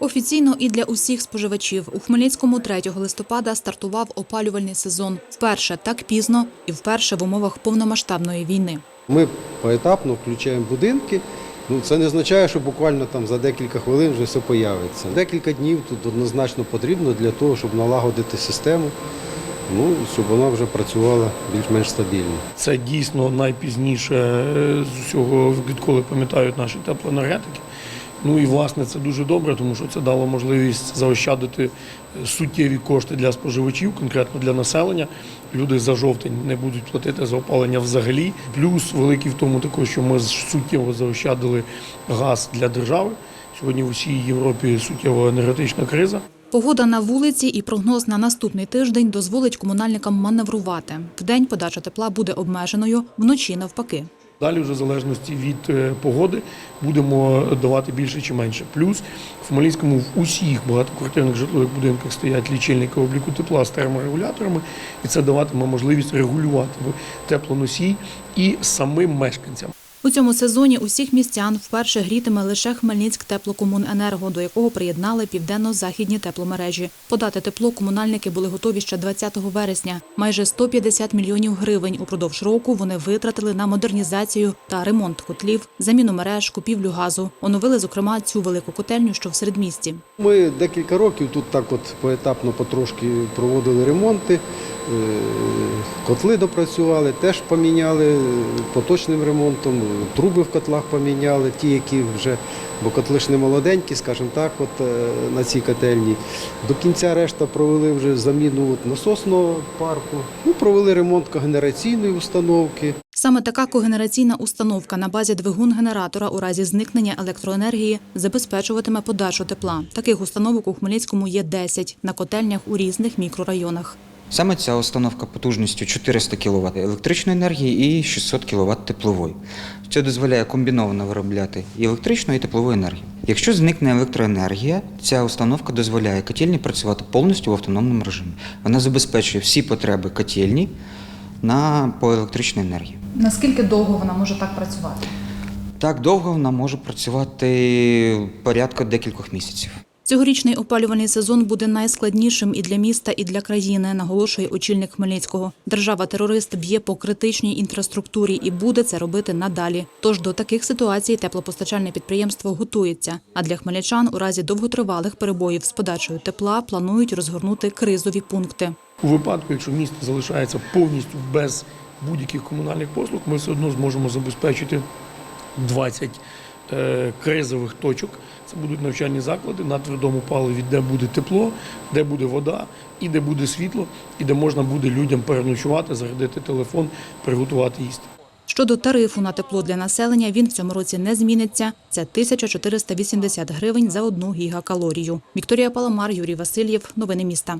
Офіційно і для усіх споживачів у Хмельницькому 3 листопада стартував опалювальний сезон. Вперше так пізно і вперше в умовах повномасштабної війни. Ми поетапно включаємо будинки. Ну, це не означає, що буквально там за декілька хвилин вже все появиться. Декілька днів тут однозначно потрібно для того, щоб налагодити систему, ну, щоб вона вже працювала більш-менш стабільно. Це дійсно найпізніше е, з усього, відколи пам'ятають наші теплоенергетики. Ну і власне це дуже добре, тому що це дало можливість заощадити е, суттєві кошти для споживачів, конкретно для населення. Люди за жовтень не будуть платити за опалення взагалі. Плюс великий в тому також, що ми суттєво заощадили газ для держави. Сьогодні в усій Європі суттєва енергетична криза. Погода на вулиці і прогноз на наступний тиждень дозволить комунальникам маневрувати. Вдень подача тепла буде обмеженою, вночі навпаки. Далі, вже в залежності від е, погоди, будемо давати більше чи менше. Плюс в Хмельницькому в усіх багатоквартирних житлових будинках стоять лічильники обліку тепла з терморегуляторами, і це даватиме можливість регулювати теплоносій і самим мешканцям. У цьому сезоні усіх містян вперше грітиме лише Хмельницьк теплокомуненерго, до якого приєднали південно-західні тепломережі. Подати тепло комунальники були готові ще 20 вересня. Майже 150 мільйонів гривень упродовж року вони витратили на модернізацію та ремонт котлів, заміну мереж, купівлю газу. Оновили, зокрема, цю велику котельню, що в середмісті. Ми декілька років тут так от поетапно потрошки проводили ремонти, е, котли допрацювали, теж поміняли поточним ремонтом, труби в котлах поміняли, ті, які вже, бо котли ж не молоденькі, скажімо так, от е, на цій котельні. До кінця решта провели вже заміну от насосного парку, ну, провели ремонт когенераційної установки. Саме така когенераційна установка на базі двигун-генератора у разі зникнення електроенергії забезпечуватиме подачу тепла. Таких установок у Хмельницькому є 10 на котельнях у різних мікрорайонах. Саме ця установка потужністю 400 кВт електричної енергії і 600 кВт теплової. Це дозволяє комбіновано виробляти і електричну, і теплову енергію. Якщо зникне електроенергія, ця установка дозволяє котельні працювати повністю в автономному режимі. Вона забезпечує всі потреби котельні на по електричній енергії. Наскільки довго вона може так працювати? Так довго вона може працювати порядка декількох місяців. Цьогорічний опалювальний сезон буде найскладнішим і для міста, і для країни, наголошує очільник Хмельницького. Держава-терорист б'є по критичній інфраструктурі і буде це робити надалі. Тож до таких ситуацій теплопостачальне підприємство готується. А для хмельничан у разі довготривалих перебоїв з подачею тепла планують розгорнути кризові пункти. У випадку, якщо місто залишається повністю без будь-яких комунальних послуг, ми все одно зможемо забезпечити 20 е, кризових точок. Це будуть навчальні заклади на твердому паливі, де буде тепло, де буде вода, і де буде світло, і де можна буде людям переночувати, зарядити телефон, приготувати їсти. Щодо тарифу на тепло для населення, він в цьому році не зміниться. Це 1480 гривень за одну гігакалорію. Вікторія Паламар, Юрій Васильєв. Новини міста.